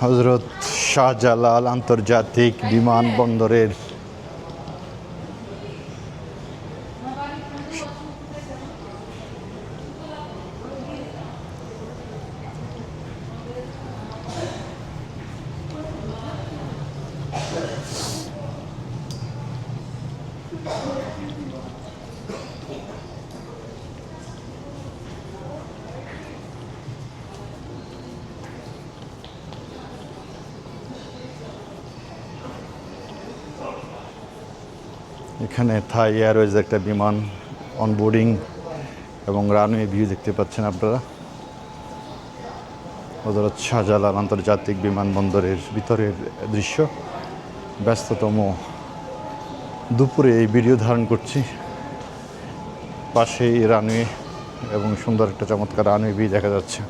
হজরত শাহজালাল আন্তর্জাতিক বিমানবন্দরের এখানে থাই এয়ারওয়েজ একটা বিমান অনবোর্ডিং এবং রানওয়ে ভিউ দেখতে পাচ্ছেন আপনারা। হজরত শাহজালাল আন্তর্জাতিক বিমানবন্দরের ভিতরের দৃশ্য। ব্যস্ততম দুপুরে এই ভিডিও ধারণ করছি। পাশেই রানওয়ে এবং সুন্দর একটা চমৎকার রানওয়ে ভিউ দেখা যাচ্ছে।